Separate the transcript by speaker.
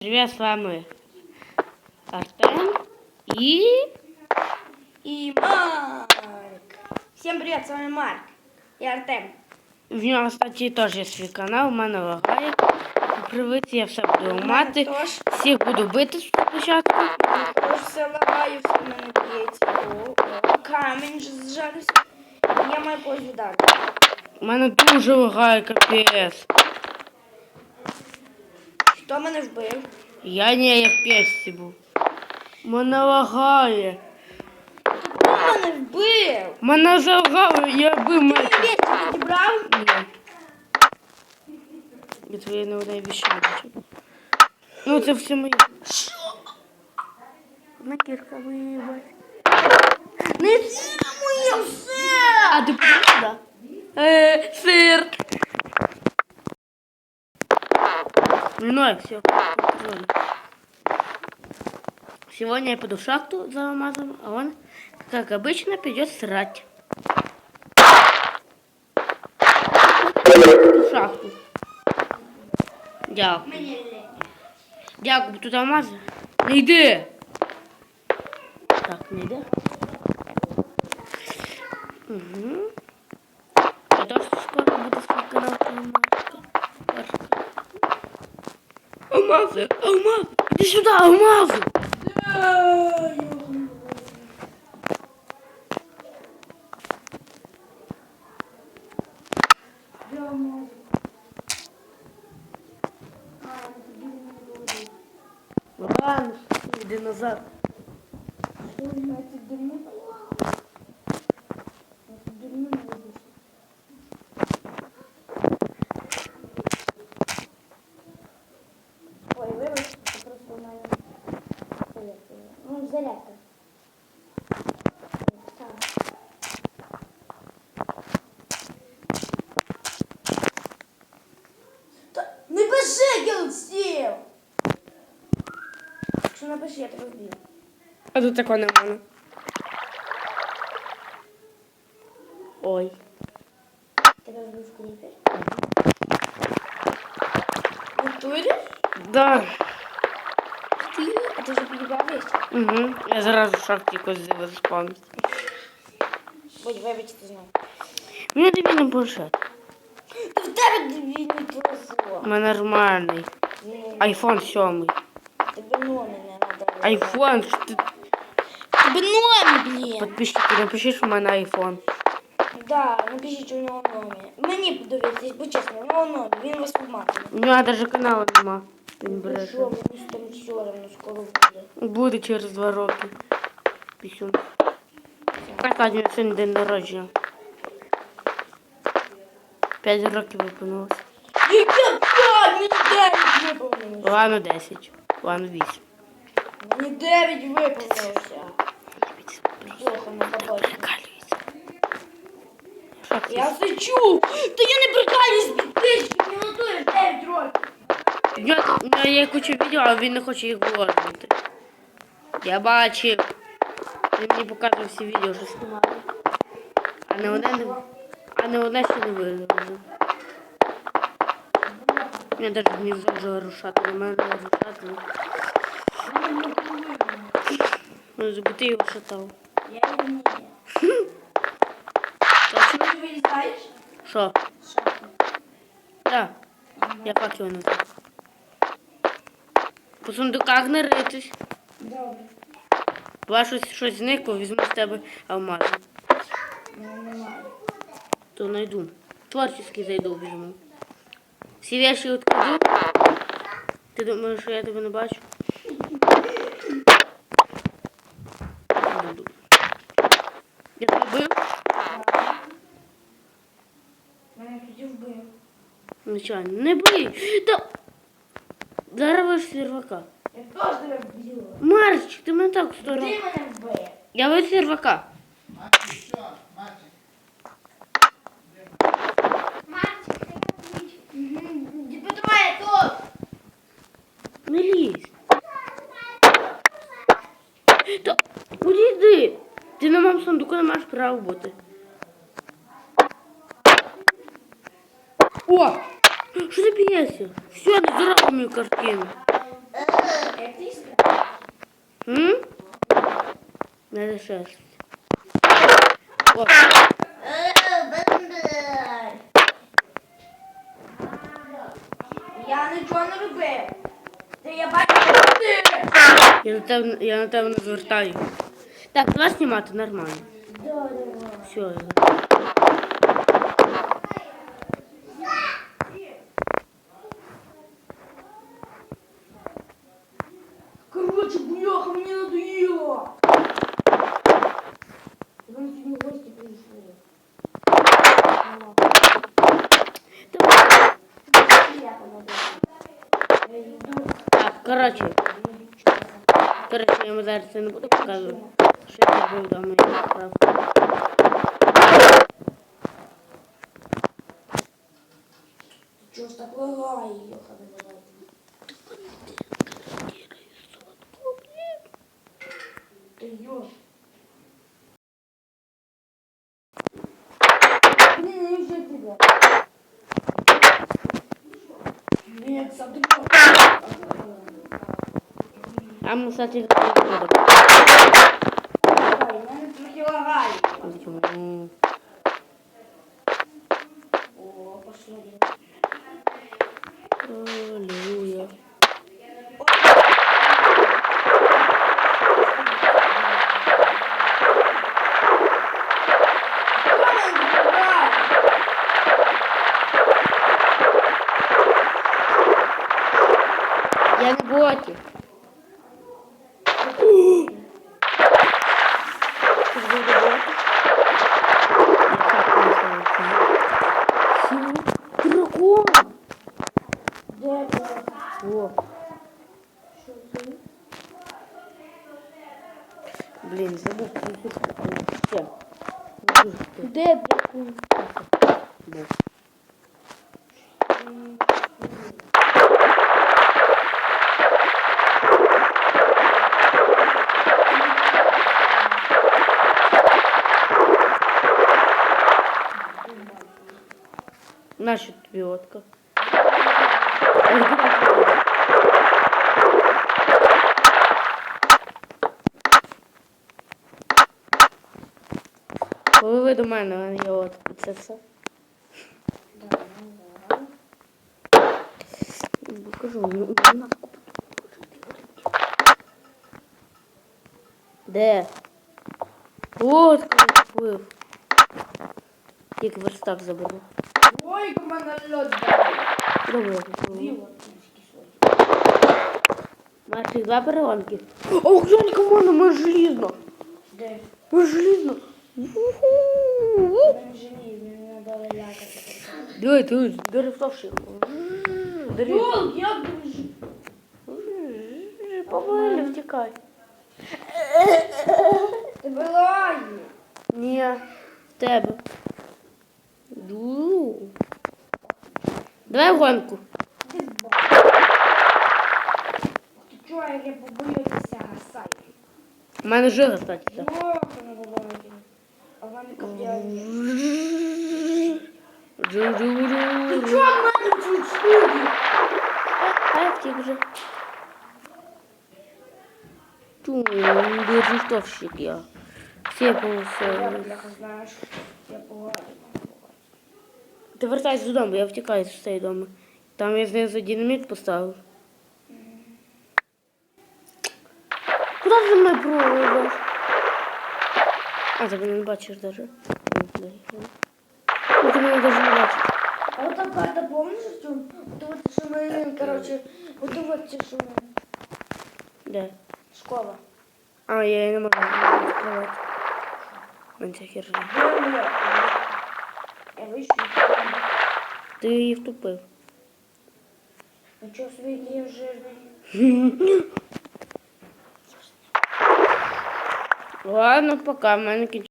Speaker 1: Привет, с вами Артем и...
Speaker 2: И Марк. Всем привет, с вами Марк и Артем.
Speaker 1: В нього, кстати, теж є свій канал, у мене лагає. Привіт, я все буду ламати.
Speaker 2: Тож,
Speaker 1: Всіх буду бити спочатку.
Speaker 2: тож все лагаю, все в мене б'ється. О, о, камінь ж зжарився. Я маю когось вдарити.
Speaker 1: У мене дуже лагає капець.
Speaker 2: Хто мене вбив?
Speaker 1: Я не я в песці був. Мене лагає.
Speaker 2: Хто мене вбив?
Speaker 1: Мене залагало, я би мене.
Speaker 2: П'ять підібрав?
Speaker 1: Ні. Я твоє не одне віща бачу. Ну, це все моє.
Speaker 2: Що?
Speaker 1: Одна кірка виїбать.
Speaker 2: Не це моє все!
Speaker 1: А ти правда? Е, сир. Ну, и все. Сегодня я пойду в шахту за алмазом, а он, как обычно, придет срать. В шахту. Дякую. Дякую, тут алмази. Не йди. Так, не йди. Угу.
Speaker 2: Almaz. Almaz. Git şurada almaz. Baban dinozor. Dinozor. Якщо напиши, я тебе вб'ю.
Speaker 1: А тут такого немає. Ой.
Speaker 2: Тебе вбив кріпер. В натурі?
Speaker 1: Да.
Speaker 2: Ти? А ти вже підібрав вещи?
Speaker 1: Угу. Я зараз в шахті якось заспавнюсь.
Speaker 2: Будь вибачте знов.
Speaker 1: Мені тобі не планшет.
Speaker 2: Та в тебе дві не повезло.
Speaker 1: У мене нормальний.
Speaker 2: Ну,
Speaker 1: Айфон 7.
Speaker 2: тебе номер не надо.
Speaker 1: Айфон. що ти-
Speaker 2: Тебе номер, блін.
Speaker 1: Підписчики, напиши, що в мене айфон.
Speaker 2: Да, напишіть, що у нього номер. Мені подивитись, бо чесно, у нього номер, він вас обманує.
Speaker 1: У нього навіть каналу нема. Він
Speaker 2: Ну
Speaker 1: бреше.
Speaker 2: що, мені ж там все равно скоро буде.
Speaker 1: Буде через два роки. Пісюн. Кстати, у сьогодні день народження. П'ять років виповнилось.
Speaker 2: Яке п'ять? Мені дев'ять виповнилося.
Speaker 1: Ладно, 10. Ладно, 8.
Speaker 2: Мені дев'ять виповнилося. Плохо не.
Speaker 1: Прикалюється.
Speaker 2: Я все чув. Та я не прикалююсь підписчики, мені на то 9 років.
Speaker 1: Я, у мене є куча відео, а він не хоче їх виложити. Я бачив. Він мені показував всі відео, що знімали. А не одне не, а не одне ще не виложив. Я навіть гніздо вже рушати, на мене рушати. Ну, Он за бутылку шатал.
Speaker 2: Я не.
Speaker 1: Почему
Speaker 2: ты вылезаешь?
Speaker 1: Шо? Шо? Да. Я как его назову? По сундуках наритись.
Speaker 2: Добре.
Speaker 1: Ба щось, зникло, візьму з тебе алмаз.
Speaker 2: Ну,
Speaker 1: То найду. Творчески зайду, візьму. Всі речі відкладу. Ти думаєш, що я тебе не бачу? Звичайно. Не бий! Та... Зараз ви ж сервака.
Speaker 2: Я теж тебе вбила.
Speaker 1: Марчик, ти мене так в
Speaker 2: Ти
Speaker 1: сторону.
Speaker 2: мене вбив.
Speaker 1: Я ви сервака.
Speaker 2: Давай тут.
Speaker 1: Не лізь. Та куди Ти на моєму сундуку не маєш права бути. О! Що ти б'єшся? Все, ти зробив мою картину.
Speaker 2: Е, Як ти іскра?
Speaker 1: М? Надо шерсть. О,
Speaker 2: Я нічого не робив. Ти я бачу, що ти.
Speaker 1: я на тебе, я на тебе не звертаю. Так, давай знімати нормально. Все.
Speaker 2: Короче,
Speaker 1: Так, коротше. Коротше, я вам зараз це не буду показувати. Що я зробив вдома і відправ.
Speaker 2: Чого ж так лагає, Йоха, не лагає? Ти йош. Блін, я вже тебе. Блін, смотри.
Speaker 1: А ми, кстати, не блін, забув цю ти
Speaker 2: Де дракон?
Speaker 1: був. Наша тобі до мене, а от це все. Покажу, ну, ну. Де? От коли купив. Тільки верстак заберу.
Speaker 2: Ой, у мене дає.
Speaker 1: Добре,
Speaker 2: соті.
Speaker 1: Маєш два перегонки. Ох, глянь, команда, ми желізно.
Speaker 2: Де?
Speaker 1: Ми желізно.
Speaker 2: Він жаліє, мені треба лякати.
Speaker 1: Диви, ти деревтовши.
Speaker 2: Йол, як дуже.
Speaker 1: Поволі втікай.
Speaker 2: Тебе лає.
Speaker 1: Ні, в тебе. Ду. Давай гонку.
Speaker 2: Ти ба. Ти чого, як я побоюся гасати?
Speaker 1: У мене жига, кстати. так.
Speaker 2: Йоха, не бабаки. А в мене капля. Ти
Speaker 1: Джу-джу-джу.
Speaker 2: чого в мене тут штуки?
Speaker 1: А я втік вже. Ту, деревтовщик я. Всі
Speaker 2: Я,
Speaker 1: полоси.
Speaker 2: бляха, знаєш, я погано.
Speaker 1: Ти вертайся додому, я втікаю з цієї дому. Там я знизу динаміт поставив. Куди ти за мною проводиш? А, ти мене не бачиш даже. Ну, ти мене даже не бачиш.
Speaker 2: А вот так карта, помнишь, Артем? Вот вот что мы, короче, вот вот что мы,
Speaker 1: Де?
Speaker 2: школа.
Speaker 1: А, я її не можу відкривати. Мене ця херня.
Speaker 2: Где мы? Я вышел.
Speaker 1: Ти її втупив.
Speaker 2: Ну что, смотри, я
Speaker 1: Ладно, пока, кінчилось.